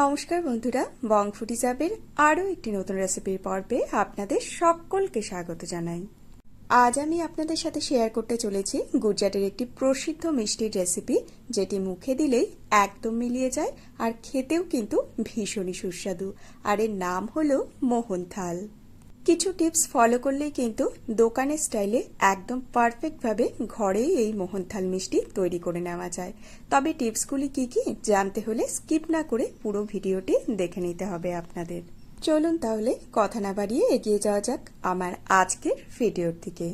নমস্কার বন্ধুরা, বং ফুটি চাপের আরও একটি নতুন রেসিপির পর্বে আপনাদের সকলকে স্বাগত জানাই। আজ আমি আপনাদের সাথে শেয়ার করতে চলেছি গুজরাটের একটি প্রসিদ্ধ মিষ্টির রেসিপি যেটি মুখে দিলেই একদম মিলিয়ে যায় আর খেতেও কিন্তু ভীষণই সুস্বাদু। আর এর নাম হলো মোহনথাল। কিছু টিপস ফলো করলেই কিন্তু দোকানের স্টাইলে একদম পারফেক্টভাবে ঘরেই এই মোহনথাল মিষ্টি তৈরি করে নেওয়া যায়। তবে টিপসগুলি কি কি জানতে হলে স্কিপ না করে পুরো ভিডিওটি দেখে নিতে হবে আপনাদের। চলুন তাহলে কথা না বাড়িয়ে এগিয়ে যাওয়া যাক আমার আজকের ভিডিওর দিকে।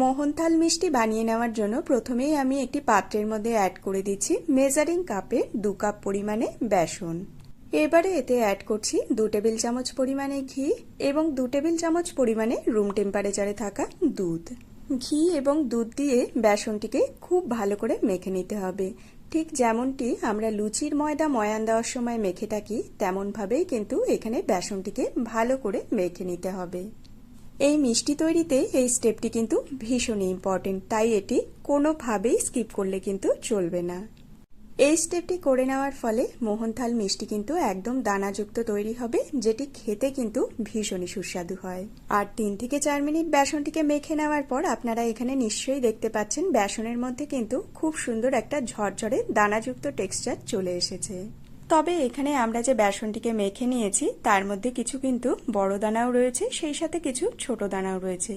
মোহনথাল মিষ্টি বানিয়ে নেওয়ার জন্য প্রথমেই আমি একটি পাত্রের মধ্যে অ্যাড করে দিচ্ছি মেজারিং কাপে দু কাপ পরিমাণে বেসন। এবারে এতে অ্যাড করছি দু টেবিল চামচ পরিমাণে ঘি এবং দু টেবিল চামচ পরিমাণে রুম টেম্পারেচারে থাকা দুধ। ঘি এবং দুধ দিয়ে বেসনটিকে খুব ভালো করে মেখে নিতে হবে। ঠিক যেমনটি আমরা লুচির ময়দা ময়ান দেওয়ার সময় মেখে থাকি, তেমনভাবেই কিন্তু এখানে বেসনটিকে ভালো করে মেখে নিতে হবে। এই মিষ্টি তৈরিতে এই স্টেপটি কিন্তু ভীষণই ইম্পর্টেন্ট তাই এটি কোনোভাবেই স্কিপ করলে কিন্তু চলবে না। এই স্টেপটি করে নেওয়ার ফলে মোহনথাল মিষ্টি কিন্তু একদম দানাযুক্ত তৈরি হবে, যেটি খেতে কিন্তু ভীষণই সুস্বাদু হয়। আর তিন থেকে চার মিনিট বেসনটিকে মেখে নেওয়ার পর আপনারা এখানে নিশ্চয়ই দেখতে পাচ্ছেন, বেসনের মধ্যে কিন্তু খুব সুন্দর একটা ঝরঝরে দানাযুক্ত টেক্সচার চলে এসেছে। তবে এখানে আমরা যে বেসনটিকে মেখে নিয়েছি, তার মধ্যে কিছু কিন্তু বড় দানাও রয়েছে, সেই সাথে কিছু ছোট দানাও রয়েছে।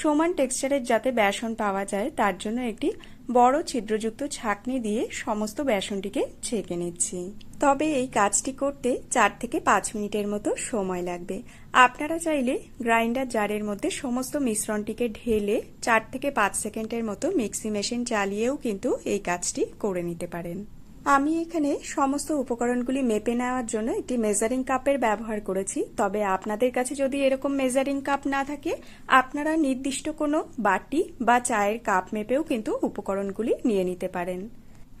সমান টেক্সচারের যাতে বেসন পাওয়া যায়, তার জন্য একটি বড় ছিদ্রযুক্ত ছাঁকনি দিয়ে সমস্ত বেসনটিকে ছেঁকে নিচ্ছি। তবে এই কাজটি করতে চার থেকে পাঁচ মিনিটের মতো সময় লাগবে। আপনারা চাইলে গ্রাইন্ডার জারের মধ্যে সমস্ত মিশ্রণটিকে ঢেলে চার থেকে পাঁচ সেকেন্ডের মতো মিক্সি মেশিন চালিয়েও কিন্তু এই কাজটি করে নিতে পারেন। আমি এখানে সমস্ত উপকরণগুলি মেপে নেওয়ার জন্য একটি মেজারিং কাপের ব্যবহার করেছি। তবে আপনাদের কাছে যদি এরকম মেজারিং কাপ না থাকে, আপনারা নির্দিষ্ট কোনো বাটি বা চায়ের কাপ মেপেও কিন্তু উপকরণগুলি নিয়ে নিতে পারেন।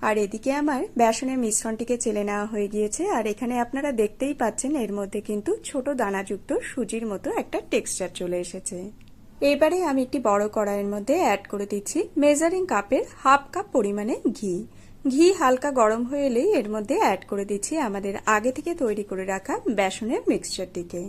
আর এদিকে আমার বেসনের মিশ্রণটিকে চেলে নেওয়া হয়ে গিয়েছে। আর এখানে আপনারা দেখতেই পাচ্ছেন এর মধ্যে কিন্তু ছোট দানাযুক্ত সুজির মতো একটা টেক্সচার চলে এসেছে। এবারে আমি একটি বড় কড়াইয়ের মধ্যে অ্যাড করে দিচ্ছি মেজারিং কাপের হাফ কাপ পরিমাণে ঘি। ঘি হালকা গরম হয়ে এলেই এর মধ্যে অ্যাড করে দিচ্ছি আমাদের আগে থেকে তৈরি করে রাখা বেসনের মিক্সচারটিকে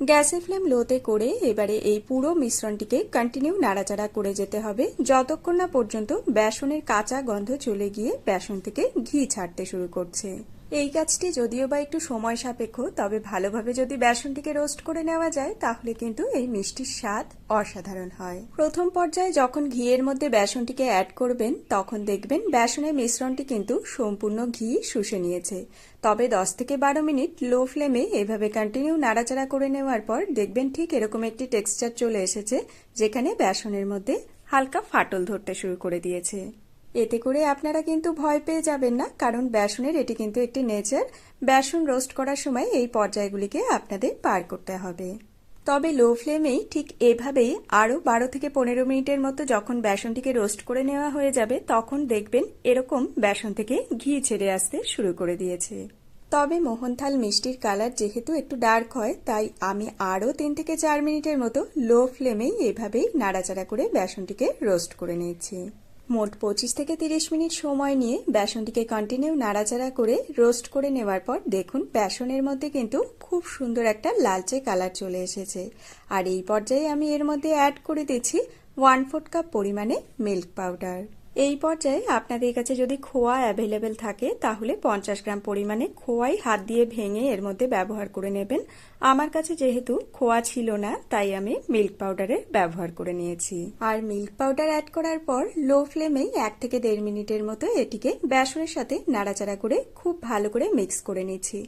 গ্যাসের ফ্লেম লোতে করে এবারে এই পুরো মিশ্রণটিকে কন্টিনিউ নাড়াচাড়া করে যেতে হবে। যতক্ষণ না পর্যন্ত বেসনের কাঁচা গন্ধ চলে গিয়ে বেসন থেকে ঘি ছাড়তে শুরু করছে। এই কাজটি যদিও বা একটু সময় সাপেক্ষ, তবে ভালোভাবে যদি বেসনটিকে রোস্ট করে নেওয়া যায়, তাহলে কিন্তু এই মিষ্টির স্বাদ অসাধারণ হয়। প্রথম পর্যায়ে যখন ঘিয়ের মধ্যে বেসনটিকে অ্যাড করবেন, তখন দেখবেন বেসনের মিশ্রণটি কিন্তু সম্পূর্ণ ঘি শুষে নিয়েছে। তবে দশ থেকে বারো মিনিট লো ফ্লেমে এভাবে কন্টিনিউ নাড়াচাড়া করে নেওয়ার পর দেখবেন ঠিক এরকম একটি টেক্সচার চলে এসেছে, যেখানে বেসনের মধ্যে হালকা ফাটল ধরতে শুরু করে দিয়েছে। এতে করে আপনারা কিন্তু ভয় পেয়ে যাবেন না, কারণ বেসনের এটি কিন্তু একটি নেচার। বেসন রোস্ট করার সময় এই পর্যায়গুলিকে আপনাদের পার করতে হবে। তবে লো ফ্লেমেই ঠিক এভাবেই আরও বারো থেকে পনেরো মিনিটের মতো যখন বেসনটিকে রোস্ট করে নেওয়া হয়ে যাবে, তখন দেখবেন এরকম বেসন থেকে ঘি ছেড়ে আসতে শুরু করে দিয়েছে। তবে মোহনথাল মিষ্টির কালার যেহেতু একটু ডার্ক হয়, তাই আমি আরও তিন থেকে চার মিনিটের মতো লো ফ্লেমেই এভাবেই নাড়াচাড়া করে বেসনটিকে রোস্ট করে নিয়েছি। মোট পঁচিশ থেকে তিরিশ মিনিট সময় নিয়ে বেসনটিকে কন্টিনিউ নাড়াচাড়া করে রোস্ট করে নেওয়ার পর দেখুন বেসনের মধ্যে কিন্তু খুব সুন্দর একটা লালচে কালার চলে এসেছে। আর এই পর্যায়ে আমি এর মধ্যে অ্যাড করে দিচ্ছি ওয়ান ফোর্থ কাপ পরিমাণে মিল্ক পাউডার এই পর্যায়ে আপনাদের কাছে যদি খোয়া অ্যাভেলেবেল থাকে, তাহলে পঞ্চাশ গ্রাম পরিমাণে খোয়াই হাত দিয়ে ভেঙে এর মধ্যে ব্যবহার করে নেবেন। আমার কাছে যেহেতু খোয়া ছিল না, তাই আমি মিল্ক পাউডারের ব্যবহার করে নিয়েছি। আর মিল্ক পাউডার অ্যাড করার পর লো ফ্লেমেই এক থেকে দেড় মিনিটের মতো এটিকে বেসনের সাথে নাড়াচাড়া করে খুব ভালো করে মিক্স করে নিচ্ছি।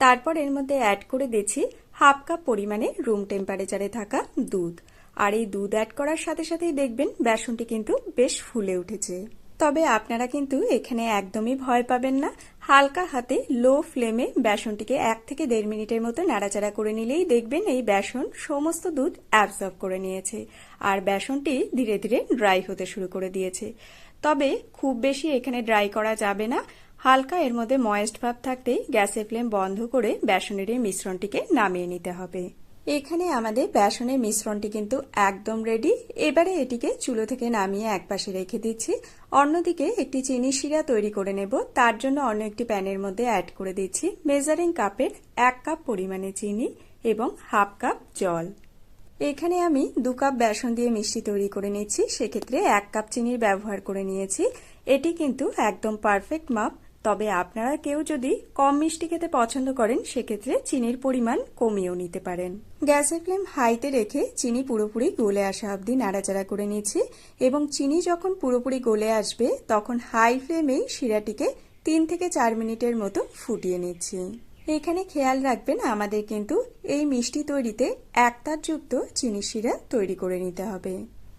তারপর এর মধ্যে অ্যাড করে দিচ্ছি হাফ কাপ পরিমাণে রুম টেম্পারেচারে থাকা দুধ। আর এই দুধ অ্যাড করার সাথে সাথেই দেখবেন বেসনটি কিন্তু বেশ ফুলে উঠেছে। তবে আপনারা কিন্তু এখানে একদমই ভয় পাবেন না। হালকা হাতে লো ফ্লেমে বেসনটিকে এক থেকে দেড় মিনিটের মতো নাড়াচাড়া করে নিলেই দেখবেন এই বেসন সমস্ত দুধ অ্যাবজর্ব করে নিয়েছে আর বেসনটি ধীরে ধীরে ড্রাই হতে শুরু করে দিয়েছে। তবে খুব বেশি এখানে ড্রাই করা যাবে না। হালকা এর মধ্যে ময়েস্ট ভাব থাকতেই গ্যাসের ফ্লেম বন্ধ করে বেসনের এই মিশ্রণটিকে নামিয়ে নিতে হবে। এখানে আমাদের বেসনের মিশ্রণটি কিন্তু একদম রেডি এবারে এটিকে চুলো থেকে নামিয়ে একপাশে রেখে দিচ্ছি। অন্যদিকে একটি চিনি শিরা তৈরি করে নেব। তার জন্য অন্য একটি প্যানের মধ্যে অ্যাড করে দিচ্ছি মেজারিং কাপের এক কাপ পরিমাণে চিনি এবং হাফ কাপ জল। এখানে আমি দু কাপ বেসন দিয়ে মিষ্টি তৈরি করে নিচ্ছি। সেক্ষেত্রে এক কাপ চিনির ব্যবহার করে নিয়েছি। এটি কিন্তু একদম পারফেক্ট মাপ। তবে আপনারা কেউ যদি কম মিষ্টি খেতে পছন্দ করেন, সেক্ষেত্রে চিনির পরিমাণ কমিয়েও নিতে পারেন। গ্যাসের ফ্লেম হাইতে রেখে চিনি পুরোপুরি গলে আসা অবধি নাড়াচাড়া করে নিচ্ছি এবং চিনি যখন পুরোপুরি গলে আসবে, তখন হাই ফ্লেমেই শিরাটিকে তিন থেকে চার মিনিটের মতো ফুটিয়ে নিচ্ছি। এখানে খেয়াল রাখবেন, আমাদের কিন্তু এই মিষ্টি তৈরিতে একতারযুক্ত চিনি শিরা তৈরি করে নিতে হবে।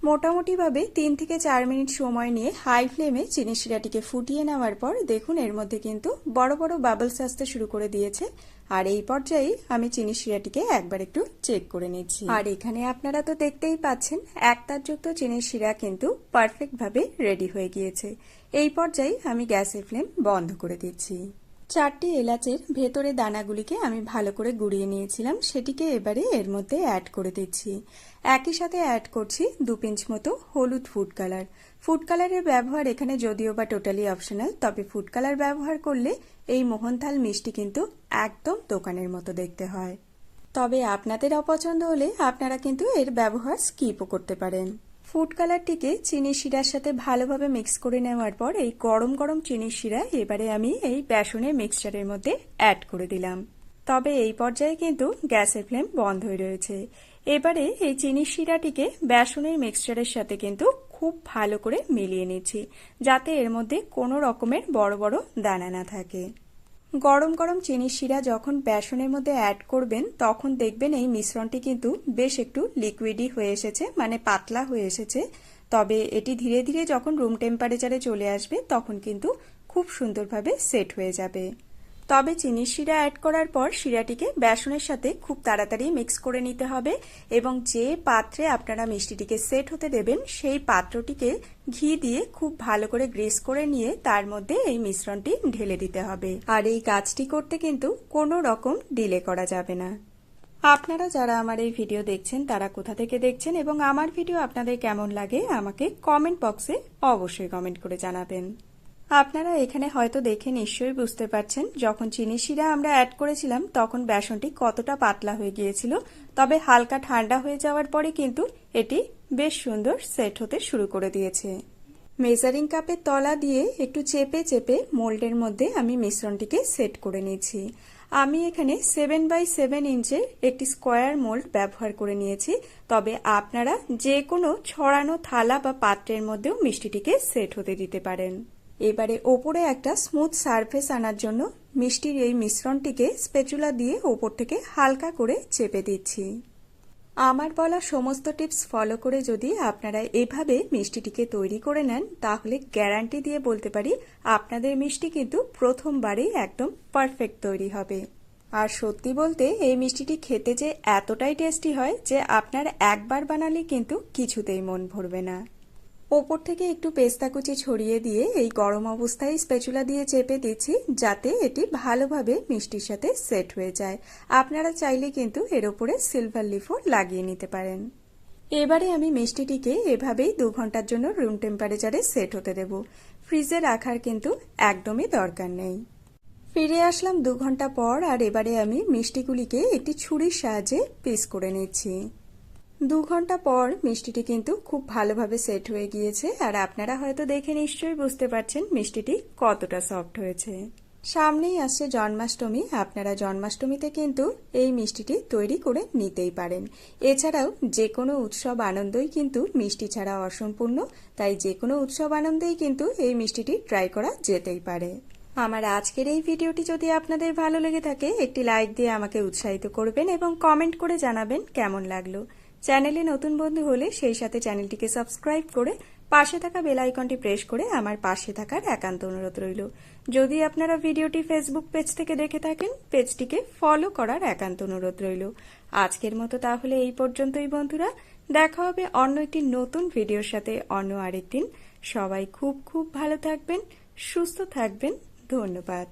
মোটামুটিভাবে তিন থেকে চার মিনিট সময় নিয়ে হাই ফ্লেমে চিনি শিরাটিকে ফুটিয়ে নেওয়ার পর দেখুন এর মধ্যে কিন্তু বড় বড় বাবলস আসতে শুরু করে দিয়েছে। আর এই পর্যায়ে আমি চিনি শিরাটিকে একবার একটু চেক করে নিচ্ছি। আর এখানে আপনারা তো দেখতেই পাচ্ছেন, একতারযুক্ত চিনি শিরা কিন্তু পারফেক্টভাবে রেডি হয়ে গিয়েছে। এই পর্যায়ে আমি গ্যাসের ফ্লেম বন্ধ করে দিচ্ছি। চারটি এলাচের ভেতরে দানাগুলিকে আমি ভালো করে গুঁড়িয়ে নিয়েছিলাম, সেটিকে এবারে এর মধ্যে অ্যাড করে দিচ্ছি। একই সাথে অ্যাড করছি দু পিঞ্চ মতো হলুদ ফুড কালার ফুড কালারের ব্যবহার এখানে যদিও বা টোটালি অপশনাল তবে ফুড কালার ব্যবহার করলে এই মোহনথাল মিষ্টি কিন্তু একদম দোকানের মতো দেখতে হয়। তবে আপনাদের অপছন্দ হলে আপনারা কিন্তু এর ব্যবহার স্কিপও করতে পারেন। ফুড কালারটিকে চিনি শিরার সাথে ভালোভাবে মিক্স করে নেওয়ার পর এই গরম গরম চিনি শিরা এবারে আমি এই বেসনের মিক্সচারের মধ্যে অ্যাড করে দিলাম। তবে এই পর্যায়ে কিন্তু গ্যাসের ফ্লেম বন্ধ হয়ে রয়েছে। এবারে এই চিনি শিরাটিকে বেসনের মিক্সচারের সাথে কিন্তু খুব ভালো করে মিলিয়ে নিচ্ছি, যাতে এর মধ্যে কোনো রকমের বড় বড় দানা না থাকে। গরম গরম চিনি শিরা যখন বেসনের মধ্যে অ্যাড করবেন, তখন দেখবেন এই মিশ্রণটি কিন্তু বেশ একটু লিকুইডই হয়ে এসেছে মানে পাতলা হয়ে এসেছে। তবে এটি ধীরে ধীরে যখন রুম টেম্পারেচারে চলে আসবে, তখন কিন্তু খুব সুন্দরভাবে সেট হয়ে যাবে। তবে চিনির শিরা অ্যাড করার পর শিরাটিকে বেসনের সাথে খুব তাড়াতাড়ি মিক্স করে নিতে হবে এবং যে পাত্রে আপনারা মিষ্টিটিকে সেট হতে দেবেন, সেই পাত্রটিকে ঘি দিয়ে খুব ভালো করে গ্রেস করে নিয়ে তার মধ্যে এই মিশ্রণটি ঢেলে দিতে হবে। আর এই কাজটি করতে কিন্তু কোনো রকম ডিলে করা যাবে না। আপনারা যারা আমার এই ভিডিও দেখছেন, তারা কোথা থেকে দেখছেন এবং আমার ভিডিও আপনাদের কেমন লাগে, আমাকে কমেন্ট বক্সে অবশ্যই কমেন্ট করে জানাবেন। আপনারা এখানে হয়তো দেখে নিশ্চয়ই বুঝতে পারছেন, যখন চিনি শিরা আমরা অ্যাড করেছিলাম, তখন বেসনটি কতটা পাতলা হয়ে গিয়েছিল। তবে হালকা ঠান্ডা হয়ে যাওয়ার পরে কিন্তু এটি বেশ সুন্দর সেট হতে শুরু করে দিয়েছে। মেজারিং কাপের তলা দিয়ে একটু চেপে চেপে মোল্ডের মধ্যে আমি মিশ্রণটিকে সেট করে নিয়েছি। আমি এখানে সেভেন বাই সেভেন ইঞ্চের একটি স্কোয়ার মোল্ড ব্যবহার করে নিয়েছি। তবে আপনারা যে কোনো ছড়ানো থালা বা পাত্রের মধ্যেও মিষ্টিটিকে সেট হতে দিতে পারেন। এবারে ওপরে একটা স্মুথ সারফেস আনার জন্য মিষ্টির এই মিশ্রণটিকে স্পেচুলা দিয়ে ওপর থেকে হালকা করে চেপে দিচ্ছি। আমার বলা সমস্ত টিপস ফলো করে যদি আপনারা এভাবে মিষ্টিটিকে তৈরি করে নেন, তাহলে গ্যারান্টি দিয়ে বলতে পারি আপনাদের মিষ্টি কিন্তু প্রথমবারেই একদম পারফেক্ট তৈরি হবে। আর সত্যি বলতে এই মিষ্টিটি খেতে যে এতটাই টেস্টি হয় যে আপনার একবার বানালে কিন্তু কিছুতেই মন ভরবে না। ওপর থেকে একটু পেস্তা কুচি ছড়িয়ে দিয়ে এই গরম অবস্থায় স্পেচুলা দিয়ে চেপে দিচ্ছি, যাতে এটি ভালোভাবে মিষ্টির সাথে সেট হয়ে যায়। আপনারা চাইলে কিন্তু এর ওপরে সিলভার লিফও লাগিয়ে নিতে পারেন। এবারে আমি মিষ্টিটিকে এভাবেই দু ঘণ্টার জন্য রুম টেম্পারেচারে সেট হতে দেব। ফ্রিজে রাখার কিন্তু একদমই দরকার নেই। ফিরে আসলাম দু ঘণ্টা পর আর এবারে আমি মিষ্টিগুলিকে একটি ছুরির সাহায্যে পিস করে নিচ্ছি। দু ঘণ্টা পর মিষ্টিটি কিন্তু খুব ভালোভাবে সেট হয়ে গিয়েছে, আর আপনারা হয়তো দেখে নিশ্চয়ই বুঝতে পারছেন মিষ্টিটি কতটা সফট হয়েছে। সামনেই আসছে জন্মাষ্টমী, আপনারা জন্মাষ্টমীতে কিন্তু এই মিষ্টিটি তৈরি করে নিতেই পারেন। এছাড়াও যে কোনো উৎসব আনন্দই কিন্তু মিষ্টি ছাড়া অসম্পূর্ণ, তাই যে কোনো উৎসব আনন্দেই কিন্তু এই মিষ্টিটি ট্রাই করা যেতেই পারে। আমার আজকের এই ভিডিওটি যদি আপনাদের ভালো লেগে থাকে, একটি লাইক দিয়ে আমাকে উৎসাহিত করবেন এবং কমেন্ট করে জানাবেন কেমন লাগল। চ্যানেলে নতুন বন্ধু হলে সেই সাথে চ্যানেলটিকে সাবস্ক্রাইব করে পাশে থাকা বেল আইকনটি প্রেস করে আমার পাশে থাকার একান্ত অনুরোধ রইল। যদি আপনারা ভিডিওটি ফেসবুক পেজ থেকে দেখে থাকেন, পেজটিকে ফলো করার একান্ত অনুরোধ রইল। আজকের মতো তাহলে এই পর্যন্তই বন্ধুরা। দেখা হবে অন্য একটি নতুন ভিডিওর সাথে অন্য আরেকদিন। সবাই খুব খুব ভালো থাকবেন, সুস্থ থাকবেন। ধন্যবাদ।